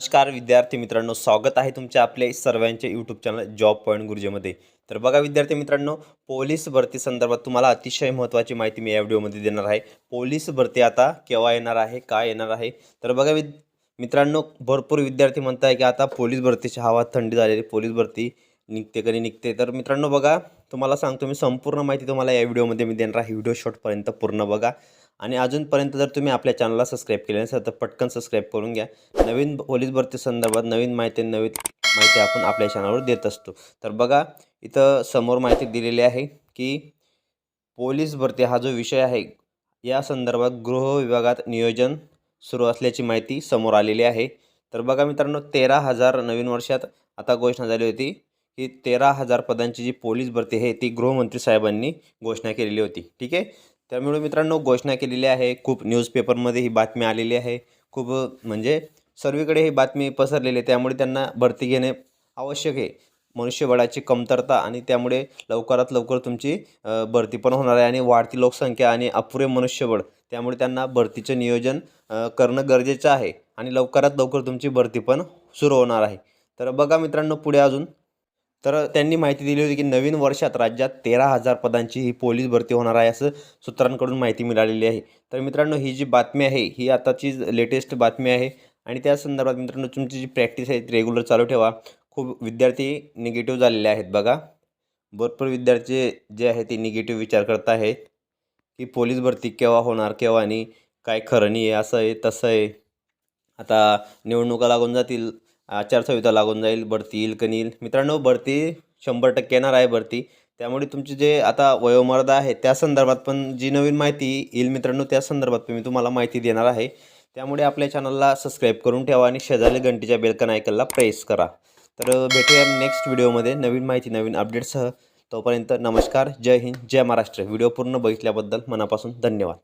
नमस्कार विद्यार्थी मित्रांनो स्वागत आहे तुमच्या आपले सर्वांचे यूट्यूब चॅनल जॉब पॉईंट गुरुजीमध्ये तर बघा विद्यार्थी मित्रांनो पोलीस भरती संदर्भात तुम्हाला अतिशय महत्त्वाची माहिती मी या व्हिडिओमध्ये देणार आहे. पोलीस भरती आता केव्हा येणार आहे काय येणार आहे? तर बघा विद मित्रांनो भरपूर विद्यार्थी म्हणत आहे की आता पोलीस भरतीची हवा थंडी झालेली पोलीस भरती निघते कधी निघते. तर मित्रांनो बघा तुम्हाला सांगतो मी संपूर्ण माहिती तुम्हाला या व्हिडिओमध्ये मी देणार आहे. व्हिडिओ शॉर्टपर्यंत पूर्ण बघा. आणि अजूनपर्यंत जर तुम्ही आपल्या चॅनलला सबस्क्राईब केले नसेल तर पटकन सबस्क्राईब करून घ्या. नवीन पोलीस भरती संदर्भात नवीन माहिती नवीन माहिती आपण आपल्या चॅनलवर देत असतो. तर बघा इथं समोर माहिती दिलेली आहे की पोलीस भरती हा जो विषय आहे या संदर्भात गृह विभागात नियोजन सुरू असल्याची माहिती समोर आलेली आहे. तर बघा मित्रांनो तेरा हजार नवीन वर्षात आता घोषणा झाली होती. की तेरा हजार पदांची जी पोलीस भरती आहे ती गृहमंत्री साहेबांनी घोषणा केलेली होती. ठीक आहे? त्यामुळे मित्रांनो घोषणा केलेली आहे. खूप न्यूजपेपरमध्ये ही बातमी आलेली आहे. खूप म्हणजे सर्वीकडे ही बातमी पसरलेली आहे. त्यामुळे त्यांना भरती घेणे आवश्यक आहे. मनुष्यबळाची कमतरता आणि त्यामुळे लवकरात लवकर तुमची भरती पण होणार आहे आणि वाढती लोकसंख्या आणि अपुरे मनुष्यबळ त्यामुळे त्यांना भरतीचं नियोजन करणं गरजेचं आहे आणि लवकरात लवकर तुमची भरती पण सुरू होणार आहे. तर बघा मित्रांनो पुढे अजून तर त्यांनी माहिती दिली होती की नवीन वर्षात राज्यात तेरा हजार पदांची ही पोलीस भरती होणार आहे असं सूत्रांकडून माहिती मिळालेली आहे. तर मित्रांनो ही जी बातमी आहे ही आताची लेटेस्ट बातमी आहे. आणि त्या संदर्भात मित्रांनो तुमची जी प्रॅक्टिस आहे ती रेग्युलर चालू ठेवा. खूप विद्यार्थी निगेटिव्ह झालेले आहेत बघा. भरपूर विद्यार्थी जे आहे ते निगेटिव्ह विचार करत आहेत की पोलीस भरती केव्हा होणार केव्हा आणि काय खरं नाही आहे असं आहे तसं आहे. आता निवडणुका लागून जातील आचारसंहिता लागून जाईल बढती येईल का नाही येईल. मित्रांनो भरती शंभर टक्के येणार आहे भरती त्यामुळे तुमचे जे आता वयोमर्यादा आहे त्या संदर्भात पण जी नवीन माहिती येईल मित्रांनो त्या संदर्भात पण मी तुम्हाला माहिती देणार आहे. त्यामुळे आपल्या चॅनलला सबस्क्राईब करून ठेवा आणि शेजारी घंटीच्या बेलकन आयकनला प्रेस करा. तर भेटूया नेक्स्ट व्हिडिओमध्ये नवीन माहिती नवीन अपडेटसह तोपर्यंत नमस्कार जय हिंद जय महाराष्ट्र. व्हिडिओ पूर्ण बघितल्याबद्दल मनापासून धन्यवाद.